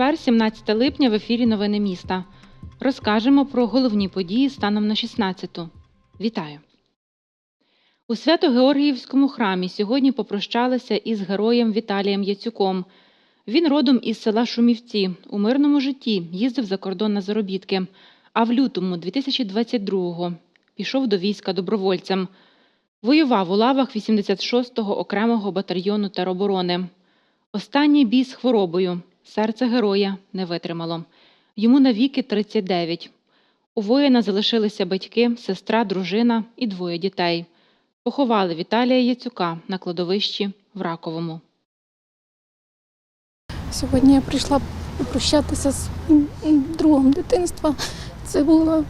Четвер, 17 липня, в ефірі Новини міста. Розкажемо про головні події станом на 16-ту. Вітаю! У Свято-Георгіївському храмі сьогодні попрощалися із героєм Віталієм Яцюком. Він родом із села Шумівці. У мирному житті їздив за кордон на заробітки, а в лютому 2022-го пішов до війська добровольцем. Воював у лавах 86-го окремого батальйону тероборони. Останній бій з хворобою. Серце героя не витримало. Йому навіки 39. У воїна залишилися батьки, сестра, дружина і двоє дітей. Поховали Віталія Яцюка на кладовищі в Раковому. Сьогодні я прийшла попрощатися з другом дитинства. Це була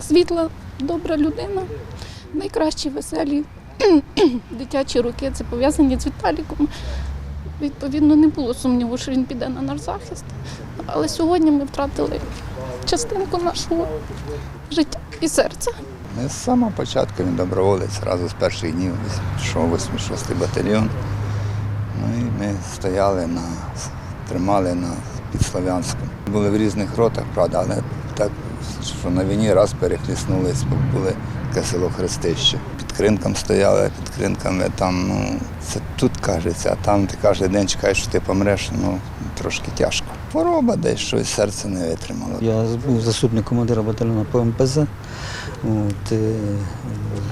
світла, добра людина, найкращі веселі дитячі роки. Це пов'язані з Віталіком. Відповідно, не було сумніву, що він піде на наш захист. Але сьогодні ми втратили частинку нашого життя і серця. Ми з самого початку він доброволець, разу з перших днів пішов 86-й батальйон. Ну і ми стояли на, тримали на під. Були в різних ротах, правда, але так, що на війні раз перехліснулись, бо були таке село Хрестище. Під кринком стояли, під кринками там, ну, це тут кажеться, а там ти кожен день чекаєш, що ти помреш, ну трошки тяжко. Хвороба десь щось серце не витримало. Я був заступник командира батальйону по МПЗ. От, е,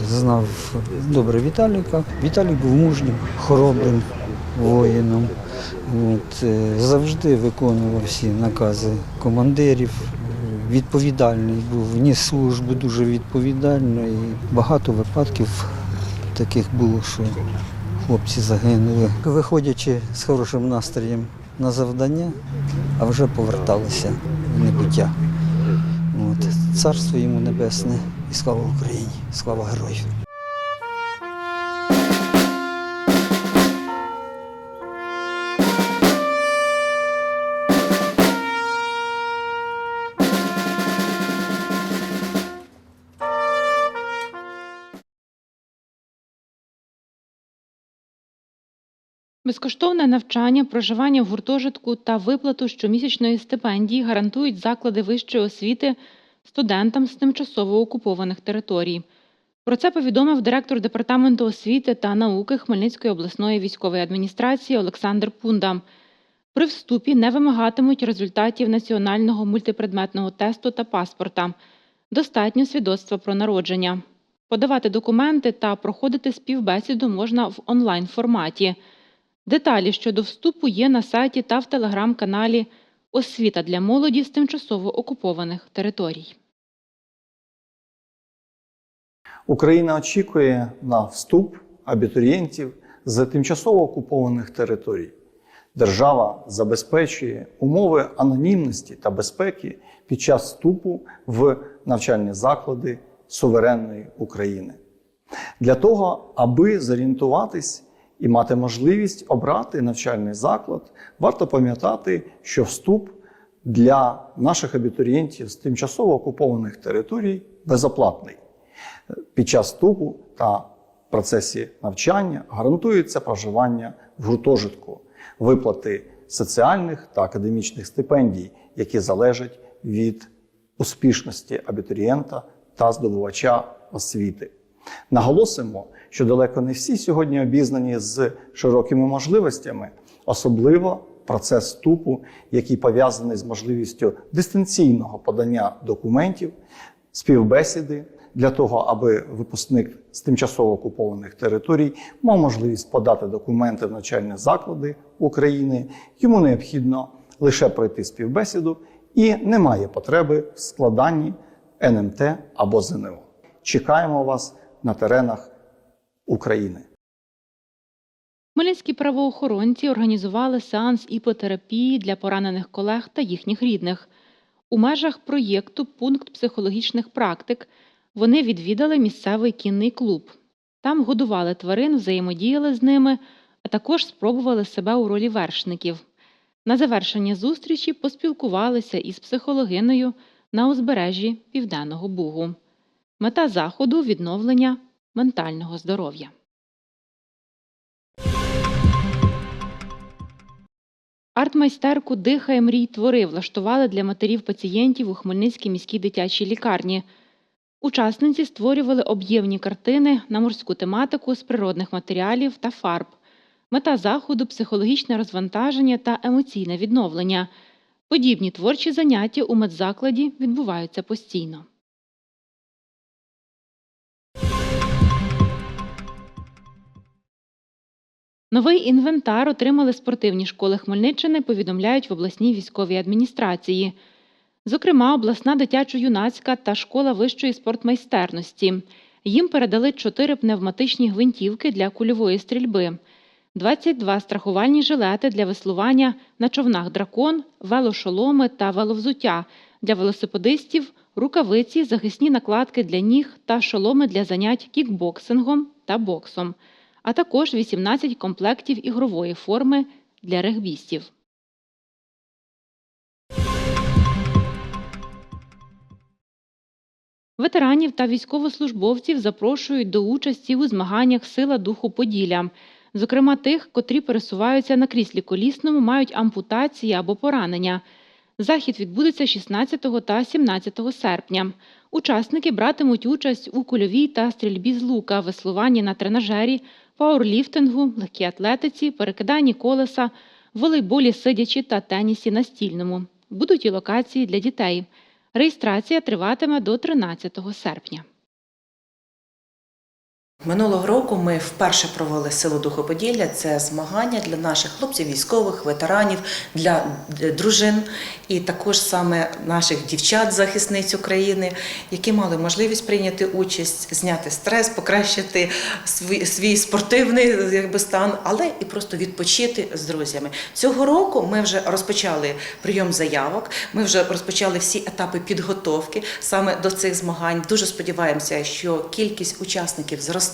знав добре Віталіка. Віталік був мужнім, хоробрим воїном. От, е, завжди виконував всі накази командирів. Відповідальний був, ніс службу дуже відповідально. І багато випадків таких було, що хлопці загинули. Виходячи з хорошим настроєм на завдання, а вже поверталися в небуття. От. Царство йому небесне і слава Україні, слава героїв. Безкоштовне навчання, проживання в гуртожитку та виплату щомісячної стипендії гарантують заклади вищої освіти студентам з тимчасово окупованих територій. Про це повідомив директор департаменту освіти та науки Хмельницької обласної військової адміністрації Олександр Пунда. При вступі не вимагатимуть результатів національного мультипредметного тесту та паспорта. Достатньо свідоцтва про народження. Подавати документи та проходити співбесіду можна в онлайн форматі. Деталі щодо вступу є на сайті та в телеграм-каналі Освіта для молоді з тимчасово окупованих територій. Україна очікує на вступ абітурієнтів з тимчасово окупованих територій. Держава забезпечує умови анонімності та безпеки під час вступу в навчальні заклади суверенної України. Для того, аби зорієнтуватись і мати можливість обрати навчальний заклад, варто пам'ятати, що вступ для наших абітурієнтів з тимчасово окупованих територій безоплатний. Під час вступу та в процесі навчання гарантується проживання в гуртожитку, виплати соціальних та академічних стипендій, які залежать від успішності абітурієнта та здобувача освіти. Наголосимо, що далеко не всі сьогодні обізнані з широкими можливостями, особливо процес вступу, який пов'язаний з можливістю дистанційного подання документів, співбесіди для того, аби випускник з тимчасово окупованих територій мав можливість подати документи в навчальні заклади України. Йому необхідно лише пройти співбесіду і немає потреби в складанні НМТ або ЗНО. Чекаємо вас на теренах України. Хмельницькі правоохоронці організували сеанс іпотерапії для поранених колег та їхніх рідних. У межах проєкту Пункт психологічних практик вони відвідали місцевий кінний клуб. Там годували тварин, взаємодіяли з ними, а також спробували себе у ролі вершників. На завершення зустрічі поспілкувалися із психологиною на узбережжі Південного Бугу. Мета заходу відновлення ментального здоров'я. Артмайстерку Дихає мрій твори влаштували для матерів пацієнтів у Хмельницькій міській дитячій лікарні. Учасниці створювали об'ємні картини на морську тематику з природних матеріалів та фарб. Мета заходу психологічне розвантаження та емоційне відновлення. Подібні творчі заняття у медзакладі відбуваються постійно. Новий інвентар отримали спортивні школи Хмельниччини, повідомляють в обласній військовій адміністрації. Зокрема, обласна дитячо-юнацька та школа вищої спортмайстерності. Їм передали чотири пневматичні гвинтівки для кульової стрільби, 22 страхувальні жилети для веслування на човнах дракон, велошоломи та веловзуття для велосипедистів, рукавиці, захисні накладки для ніг та шоломи для занять кікбоксингом та боксом, а також 18 комплектів ігрової форми для регбістів. Ветеранів та військовослужбовців запрошують до участі у змаганнях Сила духу Поділля. Зокрема, тих, котрі пересуваються на кріслі колісному, мають ампутації або поранення. Захід відбудеться 16 та 17 серпня. Учасники братимуть участь у кульовій та стрільбі з лука, веслуванні на тренажері, пауерліфтингу, легкій атлетиці, перекиданні колеса, волейболі сидячі та тенісі настільному. Будуть і локації для дітей. Реєстрація триватиме до 13 серпня. Минулого року ми вперше провели силу Духу Поділля. Це змагання для наших хлопців, військових, ветеранів, для е, дружин і також саме наших дівчат-захисниць України, які мали можливість прийняти участь, зняти стрес, покращити свій, свій спортивний якби, стан, але і просто відпочити з друзями. Цього року ми вже розпочали прийом заявок. Ми вже розпочали всі етапи підготовки саме до цих змагань. Дуже сподіваємося, що кількість учасників зросте.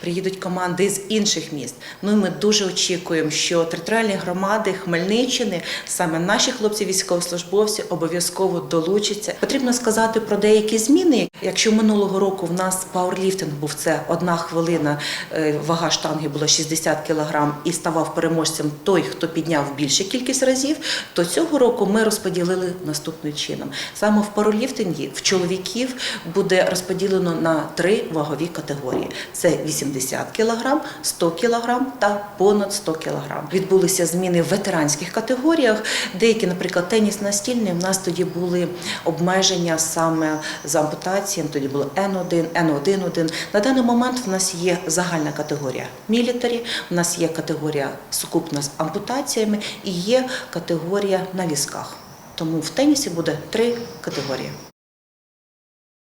Приїдуть команди з інших міст. Ну і ми дуже очікуємо, що територіальні громади Хмельниччини, саме наші хлопці військовослужбовці, обов'язково долучаться. Потрібно сказати про деякі зміни. Якщо минулого року в нас пауерліфтинг був це одна хвилина, е, вага штанги була 60 кг і ставав переможцем той, хто підняв більшу кількість разів, то цього року ми розподілили наступним чином. Саме в пауерліфтингі в чоловіків буде розподілено на три вагові категорії: це 80 кг, 100 кг та понад 100 кг. Відбулися зміни в ветеранських категоріях. Деякі, наприклад, теніс настільний. У нас тоді були обмеження саме з ампутацією. Тоді було Н1, Н1-1. На даний момент в нас є загальна категорія мілітарі, у нас є категорія сукупна з ампутаціями і є категорія на візках. Тому в тенісі буде три категорії.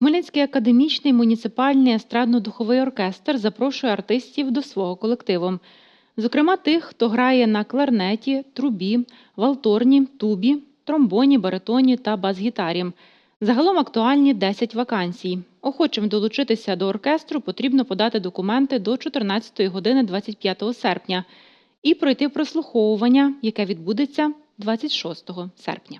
Хмельницький академічний муніципальний естрадно-духовий оркестр запрошує артистів до свого колективу. Зокрема, тих, хто грає на кларнеті, трубі, валторні, тубі, тромбоні, баритоні та бас-гітарі. Загалом актуальні 10 вакансій. Охочим долучитися до оркестру потрібно подати документи до 14 години 25 серпня і пройти прослуховування, яке відбудеться 26 серпня.